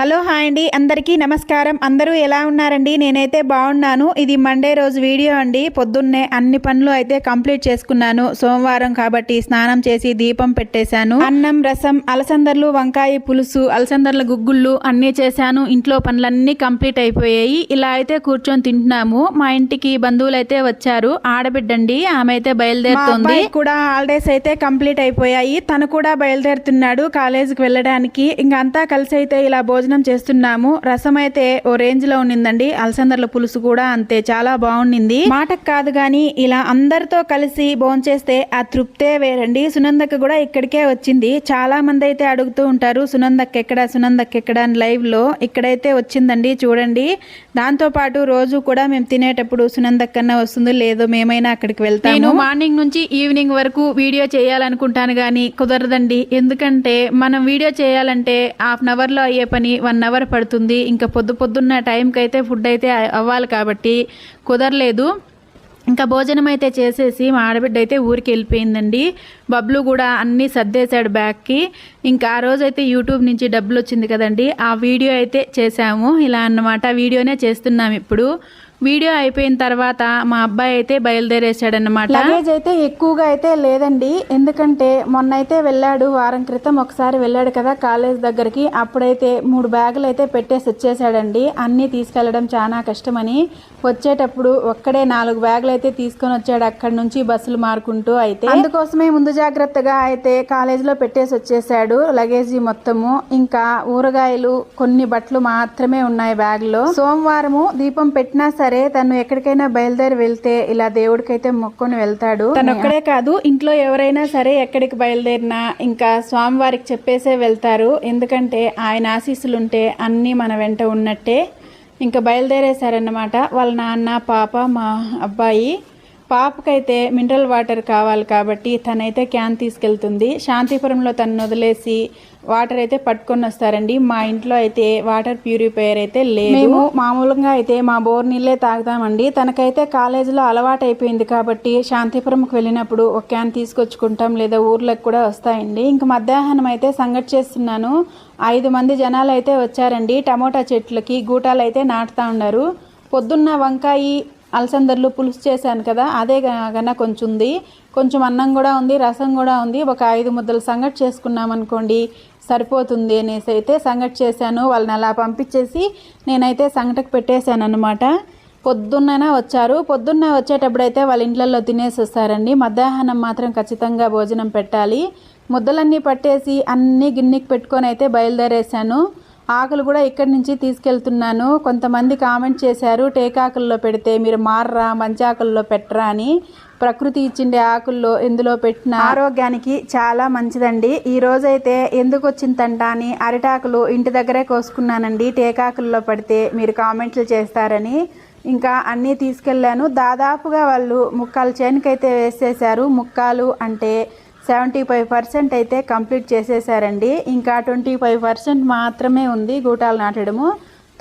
Hello hi అండి అందరికీ నమస్కారం. అందరూ ఎలా ఉన్నారండి? నేనైతే బాగున్నాను. ఇది మండే రోజు వీడియో అండి. పొద్దున్నే అన్ని పనులు అయితే కంప్లీట్ చేసుకున్నాను. సోమవారం కాబట్టి స్నానం చేసి దీపం పెట్టేశాను. అన్నం రసం అలసందర్లు వంకాయ పులుసు అలసందర్ల గుగ్గుళ్ళు అన్నీ చేశాను. ఇంట్లో పనులన్నీ కంప్లీట్ అయిపోయాయి. ఇలా అయితే కూర్చొని తింటున్నాము. మా ఇంటికి బంధువులు అయితే వచ్చారు. ఆడబిడ్డండి ఆమె అయితే బయలుదేరుతుంది కూడా హాలిడేస్ అయితే కంప్లీట్ అయిపోయాయి. తను కూడా బయలుదేరుతున్నాడు కాలేజీకి వెళ్ళడానికి. ఇంకా అంతా కలిసి అయితే ఇలా భోజనం చేస్తున్నాము. రసం అయితే ఓ రేంజ్లో ఉండిందండి అలసందర్ల పులుసు కూడా అంతే చాలా బాగుండింది మాటకు కాదు గాని ఇలా అందరితో కలిసి భోంచేస్తే ఆ తృప్తే వేరండి. సునందక్క కూడా ఇక్కడికే వచ్చింది. చాలా మంది అయితే అడుగుతూ ఉంటారు సునందక్క ఎక్కడ? సునందక్క ఎక్కడ? లైవ్లో ఇక్కడైతే వచ్చిందండి చూడండి. దాంతో పాటు రోజు కూడా మేము తినేటప్పుడు సునందక్కన్న వస్తుందో లేదో మేమైనా అక్కడికి వెళ్తాము. నేను మార్నింగ్ నుంచి ఈవినింగ్ వరకు వీడియో చేయాలనుకుంటాను కానీ కుదరదండి. ఎందుకంటే మనం వీడియో చేయాలంటే హాఫ్ అన్ అవర్లో అయ్యే పని వన్ అవర్ పడుతుంది. ఇంకా పొద్దు పొద్దున్న టైంకి అయితే ఫుడ్ అయితే అవ్వాలి కాబట్టి కుదరలేదు. ఇంకా భోజనం అయితే చేసేసి మా ఆడబిడ్డ అయితే ఊరికి వెళ్ళిపోయిందండి బబ్లు కూడా అన్నీ సర్దేశాడు బ్యాగ్కి ఇంకా ఆ రోజు అయితే యూట్యూబ్ నుంచి డబ్బులు వచ్చింది కదండి. ఆ వీడియో అయితే చేసాము ఇలా అన్నమాట. వీడియోనే చేస్తున్నాం ఇప్పుడు. వీడియో అయిపోయిన తర్వాత మా అబ్బాయి అయితే బయలుదేరేసాడనమాట లగేజ్ అయితే ఎక్కువగా అయితే లేదండి. ఎందుకంటే మొన్న అయితే వెళ్ళాడు. వారం క్రితం ఒకసారి వెళ్ళాడు కదా కాలేజ్ దగ్గరికి. అప్పుడైతే మూడు బ్యాగులు అయితే పెట్టేసి వచ్చేసాడండి. అన్నీ తీసుకెళ్ళడం చాలా కష్టమని. వచ్చేటప్పుడు ఒక్కడే నాలుగు బ్యాగులు అయితే తీసుకొని వచ్చాడు అక్కడి నుంచి బస్సులు మారుకుంటూ అయితే. అందుకోసమే ముందు జాగ్రత్తగా అయితే కాలేజీలో పెట్టేసి వచ్చేసాడు. లగేజీ మొత్తము ఇంకా ఊరగాయలు కొన్ని బట్టలు మాత్రమే ఉన్నాయి బ్యాగ్లో. సోమవారము దీపం పెట్టినా సరే తను ఎక్కడికైనా బయలుదేరి వెళ్తే ఇలా దేవుడికైతే మొక్కుని వెళ్తాడు. తను ఒక్కడే కాదు ఇంట్లో ఎవరైనా సరే ఎక్కడికి బయలుదేరినా ఇంకా స్వామివారికి చెప్పేసే వెళ్తారు. ఎందుకంటే ఆయన ఆశీస్సులుంటే అన్నీ మన వెంట ఉన్నట్టే. ఇంకా బయలుదేరేశారన్నమాట. వాళ్ళ నాన్న పాప మా అబ్బాయి పాపకైతే మినరల్ వాటర్ కావాలి కాబట్టి తనైతే క్యాన్ తీసుకెళ్తుంది. శాంతిపురంలో తను వదిలేసి వాటర్ అయితే పట్టుకొని వస్తారండి. మా ఇంట్లో అయితే వాటర్ ప్యూరిఫైయర్ అయితే లేదు. మేము మామూలుగా అయితే మా బోర్ నీళ్ళే తాగుతామండి. తనకైతే కాలేజీలో అలవాటు అయిపోయింది కాబట్టి శాంతిపురంకి వెళ్ళినప్పుడు ఒక క్యాన్ తీసుకొచ్చుకుంటాం లేదా ఊర్లకు కూడా వస్తాయండి. ఇంక మధ్యాహ్నం అయితే సంగటి చేస్తున్నాను. ఐదు మంది జనాలు అయితే వచ్చారండి. టమోటా చెట్లకి గూటాలు అయితే నాటుతా ఉన్నారు. పొద్దున్న వంకాయ అలసందర్లు పులుసు చేశాను కదా అదే కన్నా కొంచెం ఉంది కొంచెం అన్నం కూడా ఉంది రసం కూడా ఉంది. ఒక ఐదు ముద్దలు సంగటి చేసుకున్నాం అనుకోండి సరిపోతుంది అనేసి అయితే సంగటి చేశాను. వాళ్ళని అలా పంపించేసి నేనైతే సంగటకు పెట్టేశాను అనమాట పొద్దున్న వచ్చారు. పొద్దున్న వచ్చేటప్పుడైతే వాళ్ళ ఇంట్లలో తినేసి వస్తారండి. మధ్యాహ్నం మాత్రం ఖచ్చితంగా భోజనం పెట్టాలి. ముద్దలన్నీ పట్టేసి అన్నీ గిన్నెకి పెట్టుకొని అయితే బయలుదేరేశాను. ఆకులు కూడా ఇక్కడి నుంచి తీసుకెళ్తున్నాను. కొంతమంది కామెంట్ చేశారు టేకాకుల్లో పెడితే మీరు మారరా మంచి ఆకుల్లో పెట్టరా అని. ప్రకృతి ఇచ్చిండే ఆకుల్లో ఇందులో పెట్టిన? ఆరోగ్యానికి చాలా మంచిదండి. ఈ రోజైతే ఎందుకు వచ్చిందంట అని అరిటాకులు ఇంటి దగ్గరే కోసుకున్నానండి. టేకాకుల్లో పడితే మీరు కామెంట్లు చేస్తారని. ఇంకా అన్నీ తీసుకెళ్ళాను. దాదాపుగా వాళ్ళు ముక్కాలు చేనుకైతే వేసేసారు ముక్కాలు అంటే సెవెంటీ ఫైవ్ పర్సెంట్ అయితే కంప్లీట్ చేసేసారండి. ఇంకా ట్వంటీ ఫైవ్ పర్సెంట్ మాత్రమే ఉంది గూటాలు నాటడము.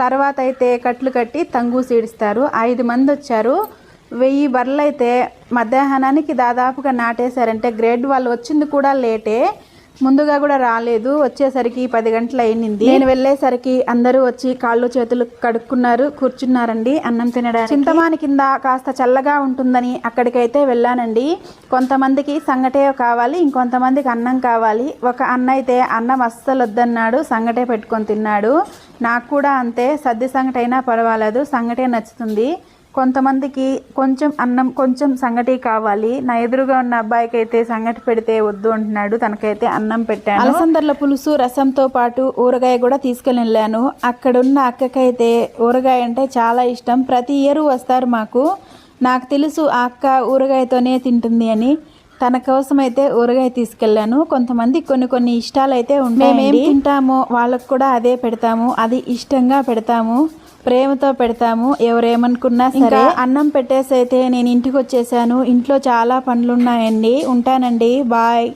తర్వాత అయితే కట్లు కట్టి తంగు సీడిస్తారు. ఐదు మంది వచ్చారు. వెయ్యి బర్రెలు అయితే మధ్యాహ్నానికి దాదాపుగా నాటేశారంటే గ్రేడ్ వాళ్ళు వచ్చింది కూడా లేటే. ముందుగా కూడా రాలేదు. వచ్చేసరికి పది గంటలు అయింది నేను వెళ్ళేసరికి అందరూ వచ్చి కాళ్ళు చేతులు కడుక్కున్నారు కూర్చున్నారండి అన్నం తినడానికి. చింతమాని కింద కాస్త చల్లగా ఉంటుందని అక్కడికైతే వెళ్ళానండి. కొంతమందికి సంగటే కావాలి ఇంకొంతమందికి అన్నం కావాలి. ఒక అన్న అయితే అన్నం అస్సలు వద్దన్నాడు సంగటే పెట్టుకొని తిన్నాడు. నాకు కూడా అంతే సద్ది సంగటైనా పర్వాలేదు సంగటే నచ్చుతుంది. కొంతమందికి కొంచెం అన్నం కొంచెం సంగటి కావాలి. నా ఎదురుగా ఉన్న అబ్బాయికి అయితే సంగటి పెడితే వద్దు అంటున్నాడు. తనకైతే అన్నం పెట్టాను. అలసందర్ల పులుసు రసంతో పాటు ఊరగాయ కూడా తీసుకెళ్ళి వెళ్ళాను అక్కడున్న అక్కకైతే ఊరగాయ అంటే చాలా ఇష్టం. ప్రతి ఇయర్ వస్తారు మాకు. నాకు తెలుసు ఆ అక్క ఊరగాయతోనే తింటుంది అని. తన కోసం అయితే ఊరగాయ తీసుకెళ్ళాను. కొంతమంది కొన్ని కొన్ని ఇష్టాలు అయితే ఉంటాయి మేము తింటామో వాళ్ళకు కూడా అదే పెడతాము. అది ఇష్టంగా పెడతాము. ప్రేమతో పెడతాము. ఎవరేమనుకున్నా సరే. అన్నం పెట్టేసి అయితే నేను ఇంటికి వచ్చేసాను ఇంట్లో చాలా పనులు ఉన్నాయండి ఉంటానండి. బాయ్.